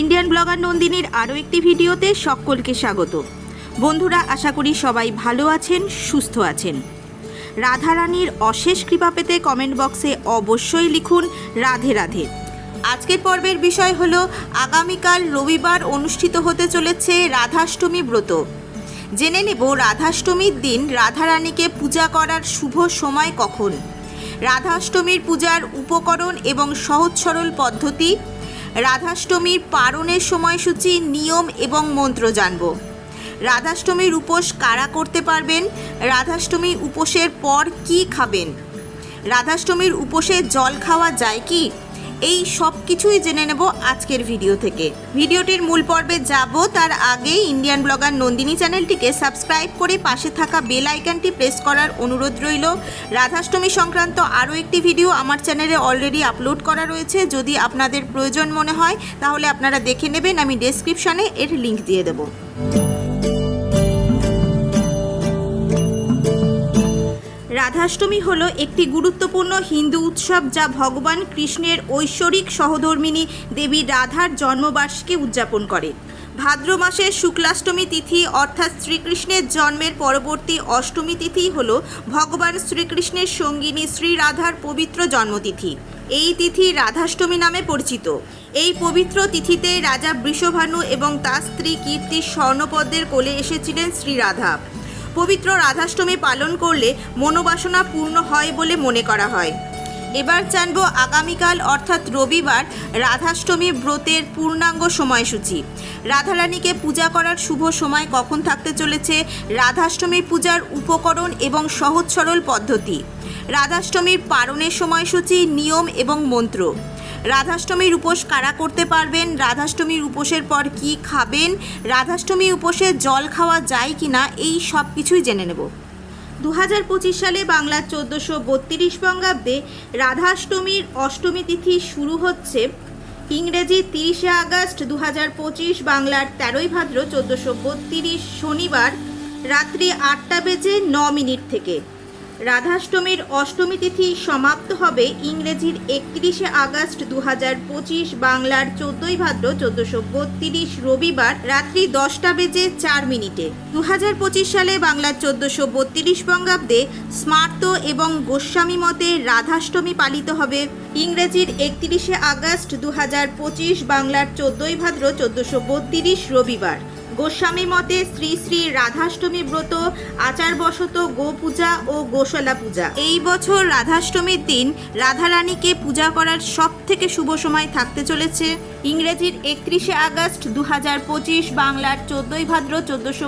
Indian blogger নন্দিনীর আরও একটি ভিডিওতে সকলকে স্বাগত। বন্ধুরা, আশা করি সবাই ভালো আছেন, সুস্থ আছেন। রাধারানীর অশেষ কৃপা পেতে কমেন্ট বক্সে অবশ্যই লিখুন রাধে রাধে। আজকের পর্বের বিষয় হলো, আগামীকাল রবিবার অনুষ্ঠিত হতে চলেছে রাধাষ্টমী ব্রত। জেনে নেব রাধাষ্টমীর দিন রাধারানীকে পূজা করার শুভ সময় কখন। রাধাষ্টমীর পূজার উপকরণ এবং সহজ সরল পদ্ধতি রাধাষ্টমীর পারণের সময়সূচি, নিয়ম এবং মন্ত্র জানব। রাধাষ্টমীর উপোস কারা করতে পারবেন? রাধাষ্টমী উপোসের পর কি খাবেন? রাধাষ্টমীর উপোসে জল খাওয়া যায় কি? এই সব কিছুই জেনে নেব আজকের ভিডিও থেকে। ভিডিওটির মূল পর্বে যাব, তার আগে ইন্ডিয়ান ব্লগার নন্দিনী চ্যানেলটিকে সাবস্ক্রাইব করে পাশে থাকা বেল আইকনটি প্রেস করার অনুরোধ রইল। রাধাষ্টমী সংক্রান্ত আরও একটি ভিডিও আমার চ্যানেলে অলরেডি আপলোড করা রয়েছে। যদি আপনাদের প্রয়োজন মনে হয়, তাহলে আপনারা দেখে নেবেন, আমি ডেসক্রিপশানে এর লিংক দিয়ে দেবো। রাধাষ্টমী হল একটি গুরুত্বপূর্ণ হিন্দু উৎসব যা ভগবান কৃষ্ণের ঐশ্বরিক সহধর্মিনী দেবী রাধার জন্মবার্ষিকী উদযাপন করে। ভাদ্র মাসের শুক্লাষ্টমী তিথি অর্থাৎ শ্রীকৃষ্ণের জন্মের পরবর্তী অষ্টমী তিথি হল ভগবান শ্রীকৃষ্ণের সঙ্গিনী শ্রী রাধার পবিত্র জন্মতিথি। এই তিথি রাধাষ্টমী নামে পরিচিত। এই পবিত্র তিথিতে রাজা বৃষভানু এবং তার স্ত্রী কীর্তি স্বর্ণপদ্মের কোলে এসেছিলেন শ্রী রাধা। পবিত্র রাধাষ্টমী পালন করলে মনোবাসনা পূর্ণ হয় বলে মনে করা হয়। এবার জানব আগামীকাল, অর্থাৎ রবিবার, রাধাষ্টমী ব্রতের পূর্ণাঙ্গ সময়সূচি। রাধারানীকে পূজা করার শুভ সময় কখন থাকতে চলেছে? রাধাষ্টমী পূজার উপকরণ এবং সহজ সরল পদ্ধতি। রাধাষ্টমীর পালনের সময়সূচি, নিয়ম এবং মন্ত্র। রাধাষ্টমীর উপোস কারা করতে পারবেন? রাধাষ্টমীর উপোসের পর কি খাবেন? রাধাষ্টমী উপোসে জল খাওয়া যায় কি না এই সব কিছুই জেনে নেব। দু হাজার পঁচিশ সালে বাংলার চোদ্দোশো বত্রিশ বঙ্গাব্দে রাধাষ্টমীর অষ্টমী তিথি শুরু হচ্ছে। ইংরেজি তিরিশে আগস্ট দু হাজার পঁচিশ বাংলার তেরোই ভাদ্র চোদ্দোশো বত্রিশ শনিবার রাত্রি আটটা বেজে ন মিনিট থেকে। রাধাষ্টমীর অষ্টমী তিথি সমাপ্ত হবে ইংরেজির একত্রিশে আগস্ট দু পঁচিশ বাংলার চোদ্দই ভাদ্র চোদ্দশো বত্রিশ রবিবার রাত্রি দশটা বেজে চার মিনিটে। দু হাজার পঁচিশ সালে বাংলার চোদ্দশো বত্রিশ বঙ্গাব্দে স্মার্ত এবং গোস্বামী মতে রাধাষ্টমী পালিত হবে। ইংরেজির একত্রিশে আগস্ট দু পঁচিশ বাংলার চোদ্দই ভাদ্র চোদ্দশো বত্রিশ রবিবার। গোস্বামী মতে শ্রী শ্রী রাধাষ্টমী ব্রত, আচারবশত গো পূজা ও গোশলা পূজা এই বছর রাধাষ্টমীর দিন রাধারানীকে পূজা করার সব থেকে শুভ সময় থাকতে চলেছে। ইংরেজির একত্রিশে আগস্ট দু হাজার পঁচিশ বাংলার চোদ্দই ভাদ্র চোদ্দোশো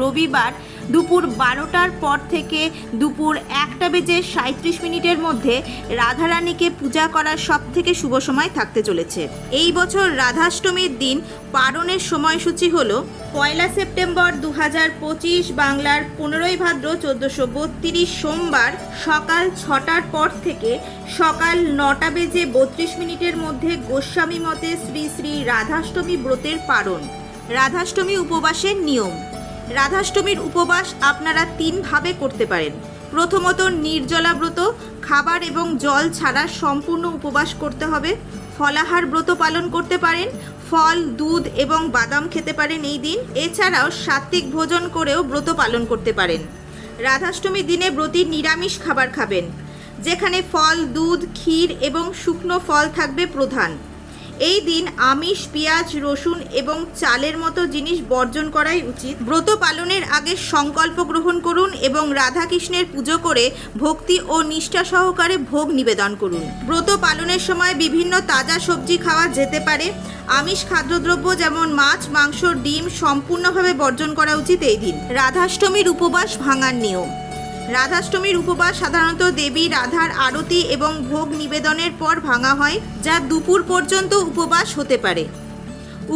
রবিবার দুপুর বারোটার পর থেকে দুপুর একটা বেজে সাঁত্রিশ মিনিটের মধ্যে রাধারানীকে পূজা করার সব থেকে শুভ সময় থাকতে চলেছে। এই বছর রাধাষ্টমীর দিন পারণের সময়সূচি হল পয়লা সেপ্টেম্বর দু হাজার পঁচিশ বাংলার পনেরোই ভাদ্র চোদ্দোশো বত্রিশ সোমবার সকাল ছটার পর থেকে সকাল নটা বেজে বত্রিশ মিনিটের মধ্যে গোস্বামী মতে শ্রী শ্রী রাধাষ্টমী ব্রতের পারণ। রাধাষ্টমী উপবাসের নিয়ম। রাধাষ্টমীর উপবাস আপনারা তিনভাবে করতে পারেন। প্রথমত নির্জলা ব্রত খাবার এবং জল ছাড়া সম্পূর্ণ উপবাস করতে হবে। ফলাহার ব্রত পালন করতে পারেন, ফল, দুধ এবং বাদাম খেতে পারেন এই দিন। এছাড়াও সাত্ত্বিক ভোজন করেও ব্রত পালন করতে পারেন। রাধাষ্টমীর দিনে ব্রতী নিরামিষ খাবার খাবেন, যেখানে ফল, দুধ, ক্ষীর এবং শুকনো ফল থাকবে প্রধান। এই দিন আমিষ, পেঁয়াজ, রসুন এবং চালের মতো জিনিস বর্জন করাই উচিত। ব্রত পালনের আগে সংকল্প গ্রহণ করুন এবং রাধাকৃষ্ণের পুজো করে ভক্তি ও নিষ্ঠা সহকারে ভোগ নিবেদন করুন। ব্রত পালনের সময় বিভিন্ন তাজা সবজি খাওয়া যেতে পারে। আমিষ খাদ্যদ্রব্য যেমন মাছ, মাংস, ডিম সম্পূর্ণভাবে বর্জন করা উচিত এই দিন। রাধাষ্টমীর উপবাস ভাঙার নিয়ম। রাধাষ্টমীর উপবাস সাধারণত দেবী, রাধার আরতি এবং ভোগ নিবেদনের পর ভাঙা হয়, যা দুপুর পর্যন্ত উপবাস হতে পারে।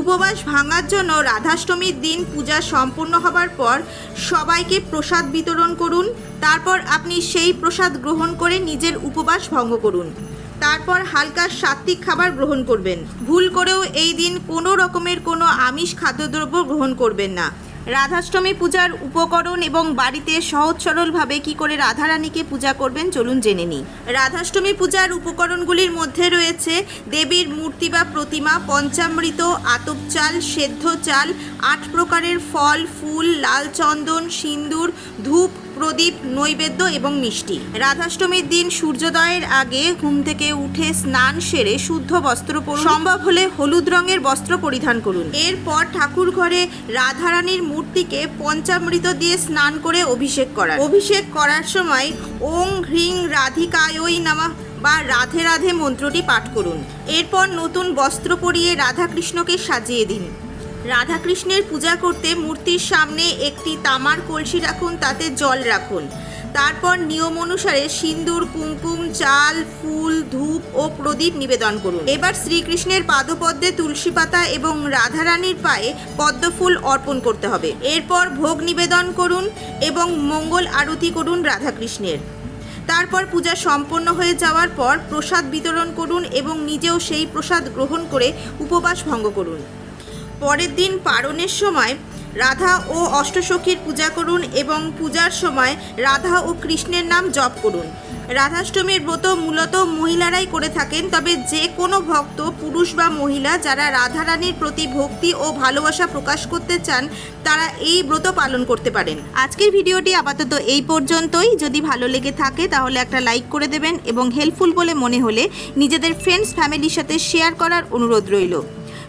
উপবাস ভাঙার জন্য রাধাষ্টমীর দিন পূজা সম্পূর্ণ হবার পর সবাইকে প্রসাদ বিতরণ করুন, তারপর আপনি সেই প্রসাদ গ্রহণ করে নিজের উপবাস ভঙ্গ করুন। তারপর হালকা সাত্ত্বিক খাবার গ্রহণ করবেন। ভুল করেও এই দিন কোনো রকমের কোনো আমিষ খাদ্যদ্রব্য গ্রহণ করবেন না। রাধাষ্টমী পূজার উপকরণ এবং বাড়িতে সহজ সরলভাবে কী করে রাধারানীকে পূজা করবেন চলুন জেনে নিই। রাধাষ্টমী পূজার উপকরণগুলির মধ্যে রয়েছে দেবীর মূর্তি বা প্রতিমা, পঞ্চামৃত, আতপ চাল, সেদ্ধ চাল, আট প্রকারের ফল, ফুল, লাল চন্দন সিন্দুর ধূপ প্রদীপ, নৈবেদ্য এবং মিষ্টি। রাধাষ্টমীর দিন সূর্যোদয়ের আগে ঘুম থেকে উঠে স্নান সেরে শুদ্ধ বস্ত্র পরুন। সম্ভব হলে হলুদ রঙের বস্ত্র পরিধান করুন। এরপর ঠাকুর ঘরে রাধারানীর মূর্তিকে পঞ্চামৃত দিয়ে স্নান করে অভিষেক করার অভিষেক করার সময় ওং হ্রিং রাধিকায়ই নামা বা রাধে রাধে মন্ত্রটি পাঠ করুন। এরপর নতুন বস্ত্র পরিয়ে রাধাকৃষ্ণকে সাজিয়ে দিন। রাধাকৃষ্ণের পূজা করতে মূর্তির সামনে একটি তামার কলসি রাখুন, তাতে জল রাখুন। তারপর নিয়ম অনুসারে সিন্দুর কুমকুম, চাল, ফুল, ধূপ ও প্রদীপ নিবেদন করুন। এবার শ্রীকৃষ্ণের পাদপদ্মে তুলসী পাতা এবং রাধারানীর পায়ে পদ্মফুল অর্পণ করতে হবে। এরপর ভোগ নিবেদন করুন এবং মঙ্গল আরতি করুন রাধাকৃষ্ণের। তারপর পূজা সম্পন্ন হয়ে যাওয়ার পর প্রসাদ বিতরণ করুন এবং নিজেও সেই প্রসাদ গ্রহণ করে উপবাস ভঙ্গ করুন। পরের দিন পারণের সময় রাধা ও অষ্টসখীর পূজা করুন এবং পূজার সময় রাধা ও কৃষ্ণের নাম জপ করুন। রাধাষ্টমীর ব্রত মূলত মহিলারাই করে থাকেন, তবে যে কোনো ভক্ত, পুরুষ বা মহিলা, যারা রাধারানীর প্রতি ভক্তি ও ভালোবাসা প্রকাশ করতে চান, তারা এই ব্রত পালন করতে পারেন। আজকের ভিডিওটি আপাতত এই পর্যন্তই। যদি ভালো লেগে থাকে, তাহলে একটা লাইক করে দেবেন এবং হেল্পফুল বলে মনে হলে নিজেদের ফ্রেন্ডস ফ্যামিলির সাথে শেয়ার করার অনুরোধ রইল।